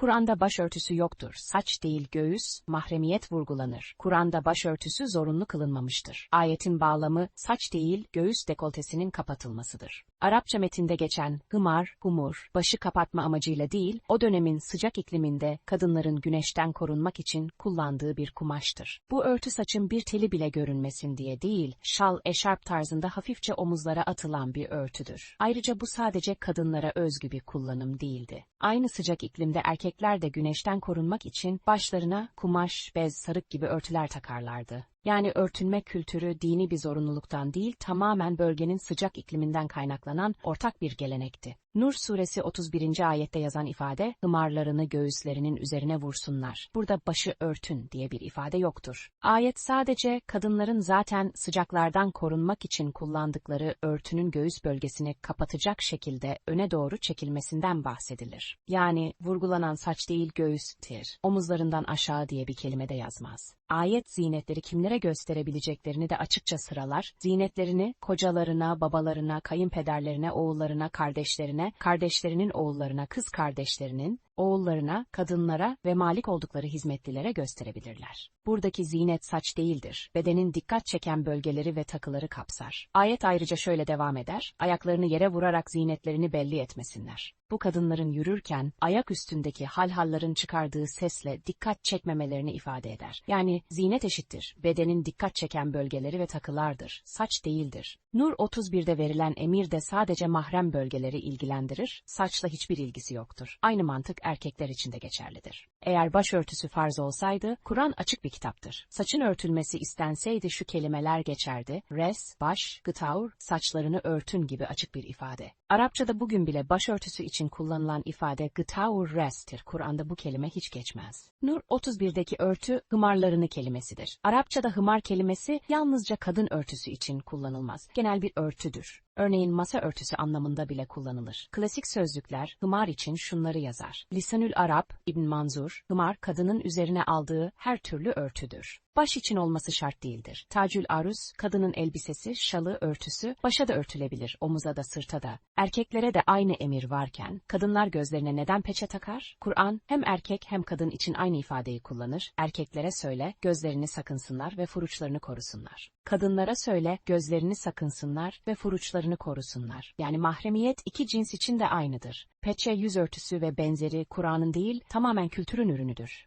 Kur'an'da başörtüsü yoktur. Saç değil göğüs, mahremiyet vurgulanır. Kur'an'da başörtüsü zorunlu kılınmamıştır. Ayetin bağlamı saç değil göğüs dekoltesinin kapatılmasıdır. Arapça metinde geçen hımar, humur, başı kapatma amacıyla değil, o dönemin sıcak ikliminde kadınların güneşten korunmak için kullandığı bir kumaştır. Bu örtü saçın bir teli bile görünmesin diye değil, şal, eşarp tarzında hafifçe omuzlara atılan bir örtüdür. Ayrıca bu sadece kadınlara özgü bir kullanım değildi. Aynı sıcak iklimde erkekler de güneşten korunmak için başlarına kumaş, bez, sarık gibi örtüler takarlardı. Yani örtünme kültürü dini bir zorunluluktan değil, tamamen bölgenin sıcak ikliminden kaynaklanan ortak bir gelenekti. Nur suresi 31. ayette yazan ifade, hımarlarını göğüslerinin üzerine vursunlar. Burada başı örtün diye bir ifade yoktur. Ayet sadece kadınların zaten sıcaklardan korunmak için kullandıkları örtünün göğüs bölgesini kapatacak şekilde öne doğru çekilmesinden bahsedilir. Yani vurgulanan saç değil göğüstir. Omuzlarından aşağı diye bir kelime de yazmaz. Ayet zinetleri kimlere gösterebileceklerini de açıkça sıralar. Zinetlerini kocalarına, babalarına, kayınpederlerine, oğullarına, kardeşlerine, kardeşlerinin oğullarına, kız kardeşlerinin, oğullarına, kadınlara ve malik oldukları hizmetlilere gösterebilirler. Buradaki zinet saç değildir. Bedenin dikkat çeken bölgeleri ve takıları kapsar. Ayet ayrıca şöyle devam eder. Ayaklarını yere vurarak zinetlerini belli etmesinler. Bu kadınların yürürken ayak üstündeki halhalların çıkardığı sesle dikkat çekmemelerini ifade eder. Yani zinet eşittir. Bedenin dikkat çeken bölgeleri ve takılardır. Saç değildir. Nur 31'de verilen emir de sadece mahrem bölgeleri ilgilendirir, saçla hiçbir ilgisi yoktur. Aynı mantık erkekler için de geçerlidir. Eğer başörtüsü farz olsaydı, Kur'an açık bir kitaptır. Saçın örtülmesi istenseydi şu kelimeler geçerdi, res, baş, gıtaur, saçlarını örtün gibi açık bir ifade. Arapçada bugün bile başörtüsü için kullanılan ifade gıtaur res'tir. Kur'an'da bu kelime hiç geçmez. Nur 31'deki örtü, hımarlarını kelimesidir. Arapçada hımar kelimesi yalnızca kadın örtüsü için kullanılmaz. Genel bir örtüdür. Örneğin masa örtüsü anlamında bile kullanılır. Klasik sözlükler hımar için şunları yazar. Lisanül Arap, İbn Manzur, hımar kadının üzerine aldığı her türlü örtüdür. Baş için olması şart değildir. Tacül aruz, kadının elbisesi, şalı, örtüsü, başa da örtülebilir, omuza da sırta da. Erkeklere de aynı emir varken, kadınlar gözlerine neden peçe takar? Kur'an, hem erkek hem kadın için aynı ifadeyi kullanır. Erkeklere söyle, gözlerini sakınsınlar ve furuçlarını korusunlar. Kadınlara söyle, gözlerini sakınsınlar ve furuçlarını korusunlar. Yani mahremiyet iki cins için de aynıdır. Peçe, yüz örtüsü ve benzeri Kur'an'ın değil, tamamen kültürün ürünüdür.